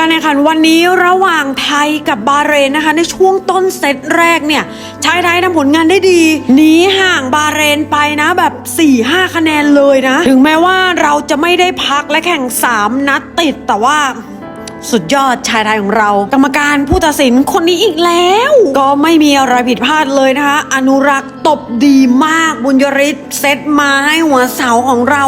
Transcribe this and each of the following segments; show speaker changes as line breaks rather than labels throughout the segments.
การแข่งขันวันนี้ระหว่างไทยกับบาเรนนะคะ ในช่วงต้นเซตแรกเนี่ยชายไทยทำผลงานได้ดีหนีห่างบาเรนไปนะแบบ 4-5 คะแนนเลยนะ ถึงแม้ว่าเราจะไม่ได้พักและแข่ง 3 นัดติดแต่ว่า สุดยอดชายไทยของเรา กรรมการผู้ตัดสินคนนี้อีกแล้ว ก็ไม่มีอะไรผิดพลาดเลยนะคะ อนุรักษ์ตบดีมากบุญยริศเซตมาให้หัวเสาของเรา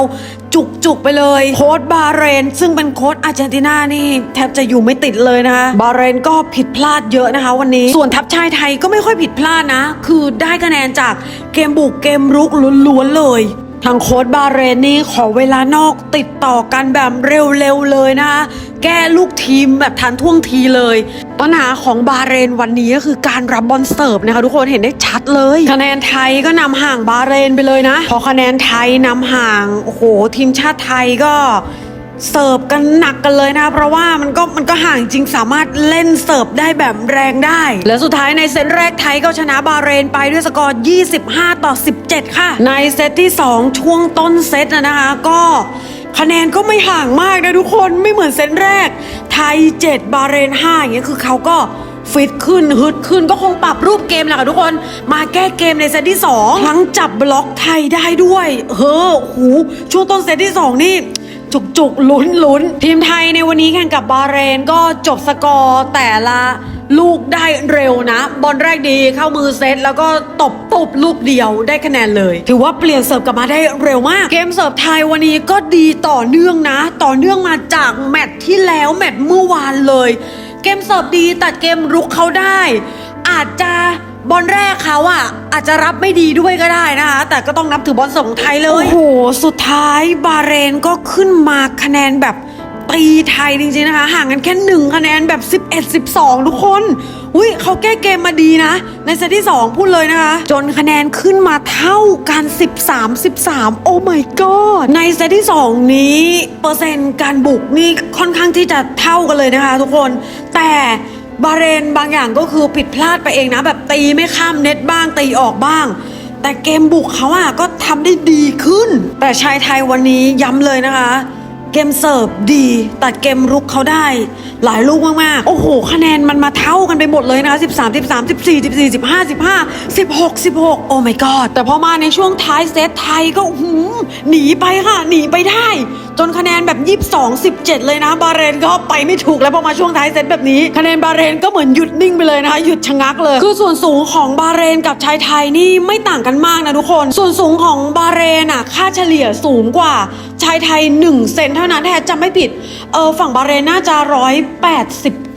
จุกจุกไปเลย โค้ดบาเรน ซึ่งเป็นโค้ดอาร์เจนตินานี่ แทบจะอยู่ไม่ติดเลยนะคะบาเรนก็ผิดพลาดเยอะนะคะ วันนี้ส่วนทัพชายไทยก็ไม่ค่อยผิดพลาดนะ คือได้คะแนนจากเกมบุกเกมรุกล้วนๆเลย ทางโค้ดบาเรนนี่ขอเวลานอกติดต่อกันแบบเร็วๆเลยนะคะแก้ลูกทีมแบบทันท่วงทีเลย ปัญหาของบาเรนวันนี้ก็คือการรับบอลเสิร์ฟนะคะทุกคนเห็นได้ชัดเลย คะแนนไทยก็นำห่างบาเรนไปเลยนะ พอคะแนนไทยนำห่างโอ้โหทีมชาติไทยก็ เสิร์ฟกันหนักกันเลยนะ เพราะว่ามันก็มันก็ห่างจริงสามารถเล่นเสิร์ฟได้แบบแรงได้ และสุดท้ายในเซตแรกไทยก็ชนะบาเรนไปด้วยสกอร์ 25 ต่อ 17 ค่ะ ในเซตที่ 2 ช่วงต้นเซตนะนะคะ ก็คะแนนก็ไม่ห่างมากนะทุกคนไม่เหมือนเซตแรก ไทย 7 บาเรน 5 อย่างเงี้ยคือเขาก็ฟิตขึ้นฮึดขึ้นก็คงปรับรูปเกมแหละค่ะทุกคน มาแก้เกมในเซตที่ 2 ทั้งจับบล็อกไทยได้ด้วย เฮ้อหูช่วงต้นเซตที่ 2 นี่ จุกจุกลุ้นลุ้นทีมไทยในวันนี้แข่งกับบาห์เรนก็จบสกอร์แต่ละลูกได้เร็วนะ บอลแรกดีเข้ามือเซต แล้วก็ตบตุบลูกเดียวได้คะแนนเลย ถือว่าเปลี่ยนเสิร์ฟกลับมาได้เร็วมาก เกมเสิร์ฟไทยวันนี้ก็ดีต่อเนื่องนะ ต่อเนื่องมาจากแมตช์ที่แล้วแมตช์เมื่อวานเลย เกมเสิร์ฟดีตัดเกมรุกเขาได้ อาจจะ บอลแรกเขาอะอาจจะรับไม่ดีด้วยก็ได้นะคะ แต่ก็ต้องนับถือบอลสิร์ฟของไทยเลย โอ้โห สุดท้ายบาเรนก็ขึ้นมาคะแนนแบบตีไทยจริงๆนะคะ ห่างกันแค่หนึ่งคะแนนแบบ 11 12 ทุกคนอุ้ยเขาแก้เกมมาดีนะ ในเซตที่ 2 พูดเลยนะคะ จนคะแนนขึ้นมาเท่ากัน 13 13 โอ้ my god ในเซตที่ 2 นี้ เปอร์เซ็นต์การบุกนี่ค่อนข้างที่จะเท่ากันเลยนะคะทุกคนแต่ บาเรนบางอย่างก็คือผิดพลาดไปเองนะ แบบตีไม่ข้ามเน็ตบ้างตีออกบ้าง แต่เกมบุกเขาอะก็ทำได้ดีขึ้น แต่ชายไทยวันนี้ย้ำเลยนะคะ เกมเสิร์ฟดีตัดเกมรุกเขาได้ หลายลูกมากๆ โอ้โห คะแนนมันมาเท่ากันไปหมดเลยนะคะ 13 13 14 14 15 15 16 16 โอ้ my god แต่พอมาในช่วงท้ายเซตไทยก็หืมหนีไปค่ะ หนีไปได้ จนคะแนนแบบ 22 17 เลยนะ บาเรนก็ไปไม่ถูกแล้วพอมาช่วงท้ายเซตแบบนี้ คะแนนบาเรนก็เหมือนหยุดนิ่งไปเลยนะคะ หยุดชะงักเลย คือส่วนสูงของบาเรนกับชายไทยนี่ไม่ต่างกันมากนะทุกคน ส่วนสูงของบาเรนอะค่าเฉลี่ยสูงกว่า ชายไทย 1 เซนเท่านั้นแทจำไม่ผิด เออฝั่งบาห์เรนน่าจะ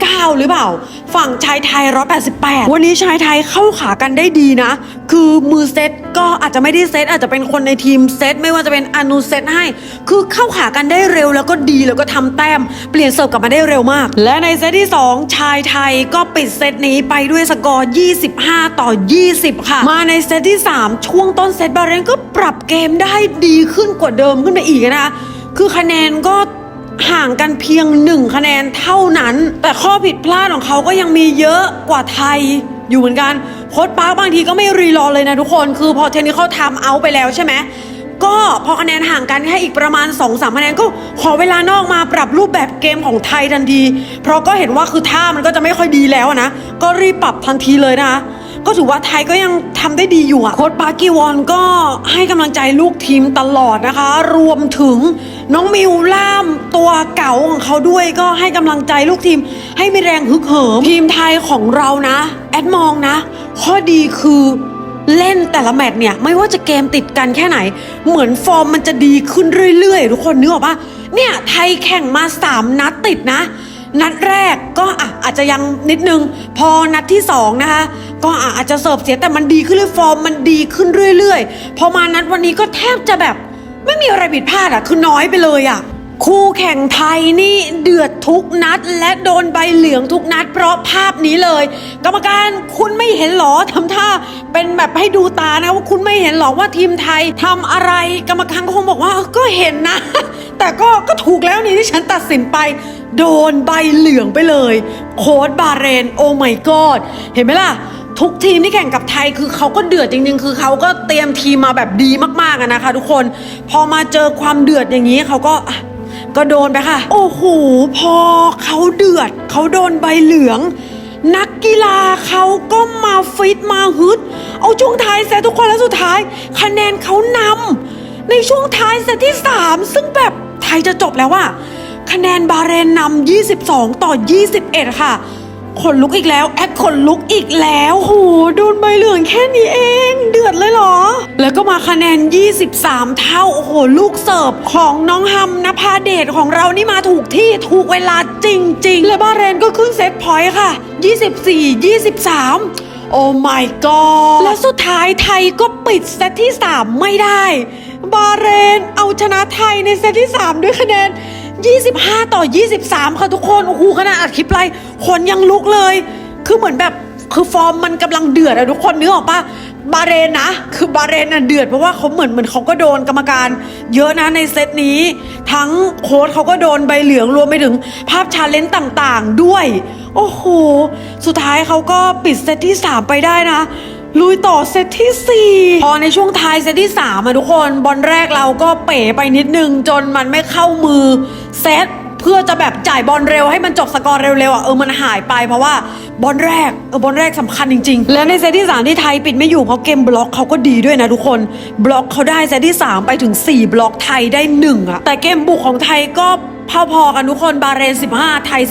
189 หรือเปล่า ฝั่งชายไทย 188 วันนี้ชายไทยเข้าขากันได้ดีนะ คือมือเซตก็อาจจะไม่ได้เซตอาจจะเป็นคนในทีมเซตไม่ว่าจะเป็นอนุเซตให้ คือเข้าขากันได้เร็วแล้วก็ดีแล้วก็ทำแต้ม เปลี่ยนเสิร์ฟกลับมาได้เร็วมาก และในเซตที่ 2 ชายไทยก็ปิดเซตนี้ไปด้วยสกอร์ 25 ต่อ 20 ค่ะ มาในเซตที่ 3 ช่วงต้นเซตบาห์เรนก็ปรับเกมได้ดีขึ้นกว่าเดิมขึ้นไปอีกนะคะคือคะแนนก็ ห่างกันเพียงหนึ่งคะแนนเท่านั้น แต่ข้อผิดพลาดของเขาก็ยังมีเยอะกว่าไทยอยู่เหมือนกันโค้ดปาร์คบางทีก็ไม่รีรอเลยนะทุกคนคือพอเทนนี้เขาทำเอาไปแล้วใช่ไหมก็พอคะแนนห่างกันแค่อีกประมาณ2อสามคะแนนก็ขอเวลานอกมาปรับรูปแบบเกมของไทยทันที เพราะก็เห็นว่าคือท่ามันก็จะไม่ค่อยดีแล้วนะ ก็รีบปรับทันทีเลยนะคะ ก็ถือว่าไทยก็ยังทำได้ดีอยู่อะโค้ดปาร์กิวอนก็ให้กำลังใจลูกทีมตลอดนะคะ รวมถึงน้องมิวล่ามตัวเก่าของเขาด้วยก็ให้กำลังใจลูกทีม ให้มีแรงฮึกเหิมทีมไทยของเรานะ แอดมองนะ ข้อดีคือเล่นแต่ละแมตช์เนี่ย ไม่ว่าจะเกมติดกันแค่ไหน เหมือนฟอร์มมันจะดีขึ้นเรื่อยๆ ทุกคนนึกออกปะเนี่ยไทยแข่งมา 3 นัดติดนะ นัดแรกก็อะอาจจะยังนิดนึง พอนัดที่2นะคะก็อะอาจจะเสิร์ฟเสียแต่มันดีขึ้นเรื่อยฟอร์มมันดีขึ้นเรื่อยๆ พอมานัดวันนี้ก็แทบจะแบบ ไม่มีอะไรผิดพลาดอะคือน้อยไปเลยอะ คู่แข่งไทยนี่เดือดทุกนัด และโดนใบเหลืองทุกนัด เพราะภาพนี้เลย กรรมการคุณไม่เห็นหรอทำท่า เป็นแบบให้ดูตานะว่าคุณไม่เห็นหรอว่าทีมไทยทำอะไร กรรมการก็คงบอกว่าก็เห็นนะ แต่ก็ก็ถูกแล้วนี่ที่ฉันตัดสินไป โดนใบเหลืองไปเลย โค้ดบาห์เรน โอ้ my god เห็นไหมล่ะทุกทีมที่แข่งกับไทยคือเขาก็เดือดจริง ๆ คือเขาก็เตรียมทีมมาแบบดีมากๆนะคะ ทุกคน พอมาเจอความเดือดอย่างนี้เขาก็ ก็โดนไปค่ะ โอ้โห พอเขาเดือด เขาโดนใบเหลือง นักกีฬาเขาก็มาฟิตมาฮึด เอาช่วงท้ายเซตทุกคนแล้วสุดท้าย คะแนนเขานำในช่วงท้ายเซตที่ 3 ซึ่งแบบไทยจะจบแล้วอะคะแนนบาเรนนำ22 ต่อ 21 ค่ะ ขนลุกอีกแล้ว แอคขนลุกอีกแล้วโหโดนใบเหลืองแค่นี้เอง เดือดเลยเหรอ แล้วก็มาคะแนน 23 เท่า โอ้โห ลูกเสิร์ฟของน้องฮัมนภาเดชของเรานี่มาถูกที่ถูกเวลาจริง ๆ และบาเรนก็ขึ้นเซตพอยต์ค่ะ 24 23 โอ้ my god และสุดท้ายไทยก็ปิดเซตที่ 3 ไม่ได้ บาเรนเอาชนะไทยในเซตที่ 3 ด้วยคะแนน 25 ต่อ 23 ค่ะทุกคน โอ้โห ขนาดอัดคลิปไลฟ์คนยังลุกเลย คือเหมือนแบบ คือฟอร์มมันกำลังเดือดอะทุกคนนึกออกปะบาเรนนะ คือบาเรนน่ะเดือดเพราะว่าเขาเหมือนเหมือนเขาก็โดนกรรมการ เยอะนะในเซตนี้ ทั้งโค้ชเขาก็โดนใบเหลืองรวมไปถึงภาพชาเลนจ์ต่างๆ ด้วย โอ้โห สุดท้ายเขาก็ปิดเซตที่ 3 ไปได้นะ ลุยต่อเซตที่ 4 พอในช่วงท้ายเซตที่3อะทุกคน บอลแรกเราก็เป๋ไปนิดนึง จนมันไม่เข้ามือเซตเพื่อจะแบบจ่ายบอลเร็วให้มันจบสกอร์เร็วๆอะเออมันหายไปเพราะว่าบอลแรกเออบอลแรกสำคัญจริง ๆ และในเซตที่ 3 ที่ไทยปิดไม่อยู่เพราะเกมบล็อกเขาก็ดีด้วยนะทุกคนบล็อกเขาได้เซตที่ 3 ไปถึง 4 บล็อกไทยได้1อะแต่เกมบุกของไทยก็ พอๆกันทุกคนบาเรน 15 ไทย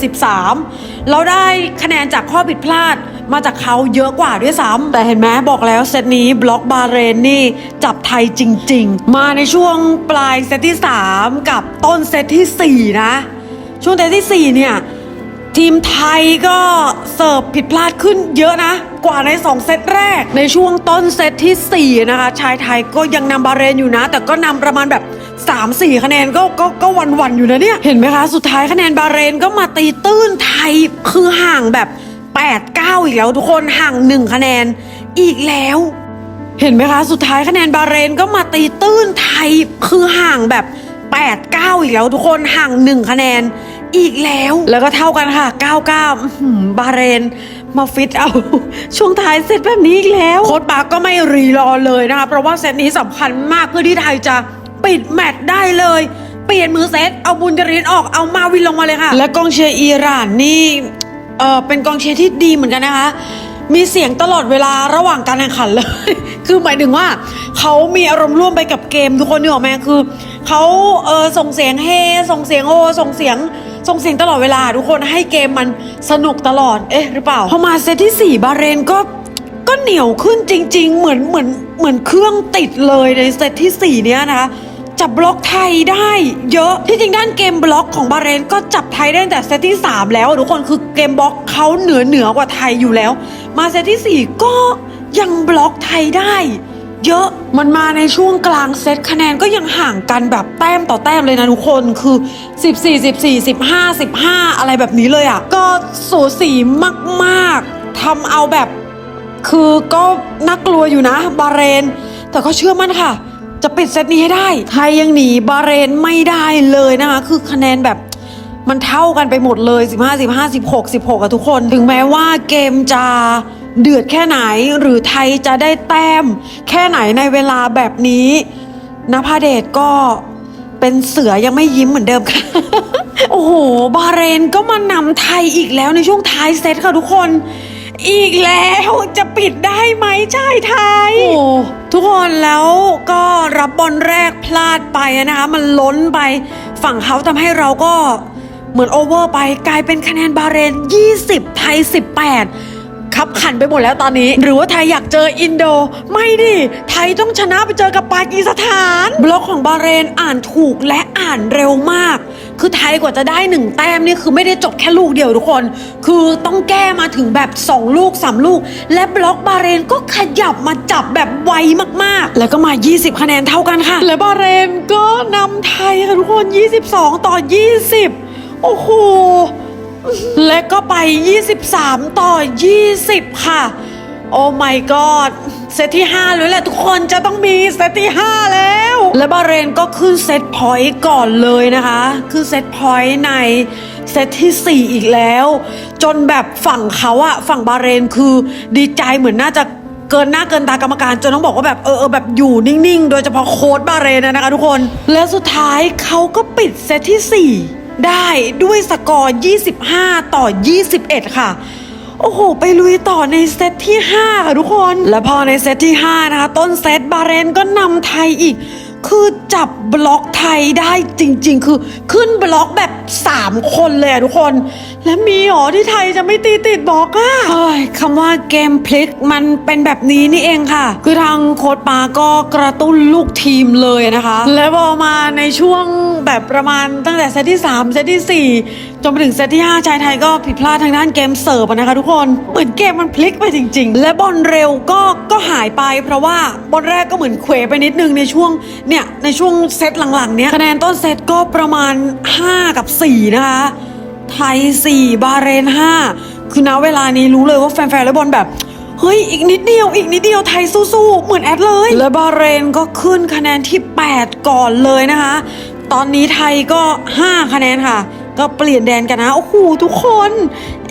13 เราได้คะแนนจากข้อผิดพลาดมาจากเขาเยอะกว่าด้วยซ้ำแต่เห็นไหมบอกแล้วเซตนี้บล็อกบาเรนนี่จับไทยจริง ๆ มาในช่วงปลายเซตที่ 3 กับต้นเซตทีสี่4 นะ ช่วงเซตที่ 4 เนี่ยทีมไทยก็เสิร์ฟผิดพลาดขึ้นเยอะนะ กว่าใน 2 เซตแรก ในช่วงต้นเซตทีสี่4 นะคะ ชายไทยก็ยังนำบาเรนอยู่นะ แต่ก็นำประมาณแบบ 3-4 คะแนนก็ก็ก็วันๆอยู่นะเนี่ยเห็นไหมคะ สุดท้ายคะแนนบาเรนก็มาตีตื้นไทยคือห่างแบบ 8-9 อีกแล้วทุกคนห่าง 1 คะแนนอีกแล้ว เห็นไหมคะ สุดท้ายคะแนนบาเรนก็มาตีตื้นไทยคือห่างแบบ 8 9 อีกแล้วทุกคนห่าง 1 คะแนนอีกแล้ว แล้วก็เท่ากันค่ะ 9 9อื้อหือบาเรน มาฟิตเอา ช่วงท้ายเซตแบบนี้อีกแล้ว โค้ดปาร์กก็ไม่รีรอเลยนะคะ เพราะว่าเซตนี้สำคัญมากเพื่อที่ไทยจะ ปิดแมตช์ได้เลย เปลี่ยนมือเซตเอาบุญจรินออกเอามาวินลงมาเลยค่ะ และกองเชียร์อิหร่านนี่เออเป็นกองเชียร์ที่ดีเหมือนกันนะคะ มีเสียงตลอดเวลาระหว่างการแข่งขันเลย คือหมายถึงว่าเขามีอารมณ์ร่วมไปกับเกมทุกคนนึกออกไหมคือเขาเออส่งเสียงเฮส่งเสียงโอส่งเสียงส่งเสียงตลอดเวลาทุกคนให้เกมมันสนุกตลอด เอ๊ะ หรือเปล่า พอมาเซตที่ 4 บาเรนก็ก็เหนียวขึ้นจริง ๆ เหมือนเหมือนเหมือนเครื่องติดเลยในเซตที่ 4 เนี้ยนะคะ จับบล็อกไทยได้เยอะที่จริงด้านเกมบล็อกของบาเรนก็จับไทยได้ตั้งแต่เซตที่ 3 แล้วทุกคนคือเกมบล็อกเขาเหนือเหนือกว่าไทยอยู่แล้ว มาเซตที่ 4 ก็ยังบล็อกไทยได้เยอะมันมาในช่วงกลางเซตคะแนนก็ยังห่างกันแบบแต้มต่อแต้มเลยนะทุกคนคือ 14 14 15 15 อะไรแบบนี้เลยอะ ก็สูสีมากๆทำเอาแบบ คือก็น่ากลัวอยู่นะ บาเรน แต่ก็เชื่อมั่นค่ะ จะปิดเซตนี้ให้ได้ ไทยยังหนีบาเรนไม่ได้เลยนะคะ คือคะแนนแบบมันเท่ากันไปหมดเลย 15 15 16 16อะทุกคน ถึงแม้ว่าเกมจะเดือดแค่ไหน หรือไทยจะได้แต้ม แค่ไหนในเวลาแบบนี้นภาเดชก็เป็นเสือยังไม่ยิ้มเหมือนเดิมค่ะ โอ้โห บาเรนก็มานำไทยอีกแล้วในช่วงท้ายเซตค่ะทุกคน อีกแล้วจะปิดได้ไหมใช่ไทยโอ้ ทุกคนแล้วก็รับบอลแรกพลาดไปนะคะมันล้นไปฝั่งเขาทำให้เราก็เหมือนโอเวอร์ไปกลายเป็นคะแนนบาเรน 20 ไทย 18 ขับขันไปหมดแล้วตอนนี้ หรือว่าไทยอยากเจออินโด ไม่ดิ ไทยต้องชนะไปเจอกับปากีสถาน บล็อกของบาเรนอ่านถูกและอ่านเร็วมาก คือไทยกว่าจะได้หนึ่งแต้มนี่คือไม่ได้จบแค่ลูกเดียวทุกคน คือต้องแก้มาถึงแบบ 2 ลูก 3 ลูก และบล็อกบาเรนก็ขยับมาจับแบบไวมากๆ แล้วก็มา 20 คะแนนเท่ากันค่ะ และบาเรนก็นำไทยค่ะทุกคน 22 ต่อ 20 โอ้โห และก็ไป 23 ต่อ 20 ค่ะ โอ้ my god เซตที่ 5 เลยแหละทุกคนจะต้องมีเซตที่ 5 แล้ว และบาเรนก็ขึ้นเซตพอยต์ก่อนเลยนะคะ ขึ้นเซตพอยต์ในเซตที่ 4 อีกแล้ว จนแบบฝั่งเขาอะฝั่งบาเรนคือดีใจเหมือนน่าจะเกินหน้าเกินตากรรมการจนต้องบอกว่าแบบเออเออแบบอยู่นิ่ง ๆ โดยเฉพาะโค้ดบาเรนนะนะคะทุกคน และสุดท้ายเขาก็ปิดเซตที่ 4 ได้ด้วยสกอร์ 25 ต่อ 21 ค่ะ โอ้โห ไปลุยต่อในเซตที่ 5 ค่ะทุกคน และพอในเซตที่ 5 นะคะ ต้นเซตบาเรนก็นำไทยอีก คือจับ บล็อกไทยได้จริง ๆ คือขึ้นบล็อกแบบ 3 คนเลยทุกคน และมีหรอที่ไทยจะไม่ตีติดบล็อกอะเฮ้ยคำว่าเกมพลิกมันเป็นแบบนี้นี่เองค่ะ คือทางโค้ดปาก็กระตุ้นลูกทีมเลยนะคะ และพอมาในช่วงแบบประมาณตั้งแต่เซตที่ 3 เซตที่ 4 จนไปถึงเซตที่ 5 ชายไทยก็ผิดพลาดทางด้านเกมเสิร์ฟนะคะทุกคน เหมือนเกมมันพลิกไปจริง ๆ และบอลเร็วก็ก็หายไป เพราะว่าบอลแรกก็เหมือนเขวไปนิดนึงในช่วงเนี่ยในช่วงเซตหลังๆ เนี้ยคะแนนต้นเซตก็ประมาณ 5 กับ 4 นะคะ ไทย 4 บาเรน 5 คือณเวลานี้รู้เลยว่าแฟนๆและบอลแบบ เฮ้ย อีกนิดเดียว อีกนิดเดียวไทยสู้ๆ เหมือนแอดเลย และบาเรนก็ขึ้นคะแนนที่ 8 ก่อนเลยนะคะ ตอนนี้ไทยก็ 5 คะแนนค่ะก็เปลี่ยนแดนกันนะ โอ้โห ทุกคน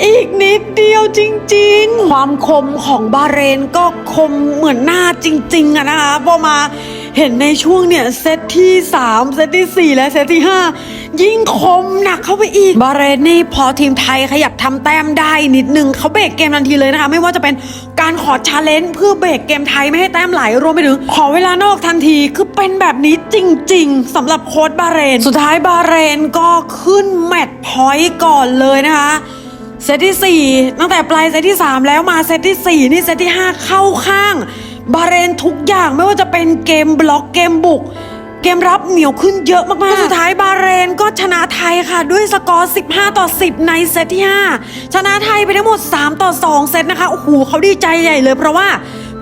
อีกนิดเดียวจริง ๆ ความคมของบาเรนก็คมเหมือนหน้าจริง ๆอะนะคะพอมา เห็นในช่วงเนี่ยเซตที่ 3 เซตที่ 4 และเซตที่ 5 ยิ่งคมหนักเข้าไปอีก บาเรนนี่พอทีมไทยขยับทำแต้มได้นิดนึงเขาเบรกเกมทันทีเลยนะคะ ไม่ว่าจะเป็นการขอชาเลนจ์เพื่อเบรกเกมไทยไม่ให้แต้มไหลรวมไปถึง ขอเวลานอกทันทีคือเป็นแบบนี้จริง ๆสำหรับโค้ดบาเรน สุดท้ายบาเรนก็ขึ้นแมตช์พอยต์ก่อนเลยนะคะเซตที่ 4 ตั้งแต่ปลายเซตที่ 3 แล้วมาเซตที่ 4 นี่เซตที่ 5 เข้าข้าง บาเรนทุกอย่างไม่ว่าจะเป็นเกมบล็อกเกมบุก เกมรับเหนียวขึ้นเยอะมากๆ สุดท้ายบาเรนก็ชนะไทยค่ะ ด้วยสกอร์ 15 ต่อ 10 ในเซตที่ 5 ชนะไทยไปทั้งหมด 3 ต่อ 2 เซตนะคะ โอ้โหเขาดีใจใหญ่เลยเพราะว่า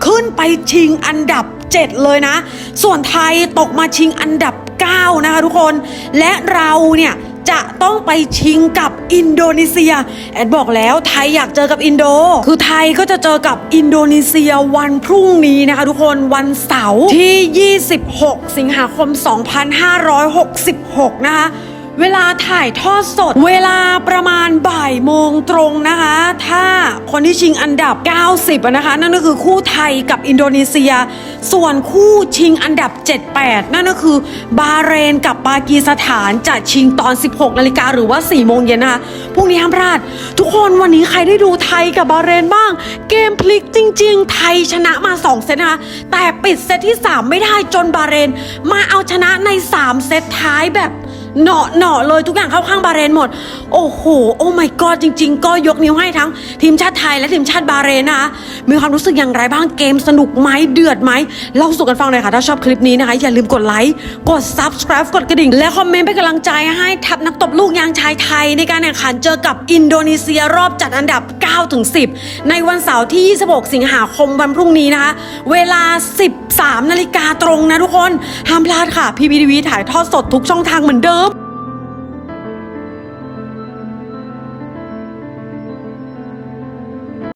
ขึ้นไปชิงอันดับ 7 เลยนะ ส่วนไทยตกมาชิงอันดับ 9 นะคะทุกคน และเราเนี่ย จะต้องไปชิงกับอินโดนีเซีย แอดบอกแล้วไทยอยากเจอกับอินโด คือไทยก็จะเจอกับอินโดนีเซียวันพรุ่งนี้นะคะทุกคนวันเสาร์ที่ 26 สิงหาคม 2566 นะคะ เวลาถ่ายทอดสด เวลาประมาณบ่ายโมงตรงนะคะ ถ้าคนที่ชิงอันดับ 90นะคะ นั่นก็คือคู่ไทยกับอินโดนีเซีย ส่วนคู่ชิงอันดับ 78 นั่นก็คือบาเรนกับปากีสถานจะชิงตอน 16นาฬิกาหรือว่า 4 โมงเย็นนะคะพรุ่งนี้ห้ามพลาด ทุกคนวันนี้ใครได้ดูไทยกับบาเรนบ้าง เกมพลิกจริง ๆ ไทยชนะมา 2 เซตนะคะแต่ปิดเซตที่ 3 ไม่ได้จนบาเรน มาเอาชนะใน 3 เซตท้ายแบบ เหนาะเหนาะเลยทุกอย่างเข้าข้างบาเรนหมด โอ้โห โอ้ my god จริง ๆ ก็ยกนิ้วให้ทั้งทีมชาติไทยและทีมชาติบาเรนนะคะ มีความรู้สึกอย่างไรบ้างเกมสนุกไหมเดือดไหมเล่าสู่กันฟังเลยค่ะ ถ้าชอบคลิปนี้นะคะ อย่าลืมกดไลค์กด subscribe กดกระดิ่ง และคอมเมนต์เป็นกำลังใจให้ทัพนักตบลูกยางชายไทยในการแข่งขันเจอกับอินโดนีเซียรอบจัดอันดับ9-10 ในวันเสาร์ที่ 26 สิงหาคมวันพรุ่งนี้นะคะ เวลา 13 นาฬิกาตรงนะทุกคน ห้ามพลาดค่ะพีพีทีวีถ่ายทอดสดทุกช่องทางเหมือนเดิม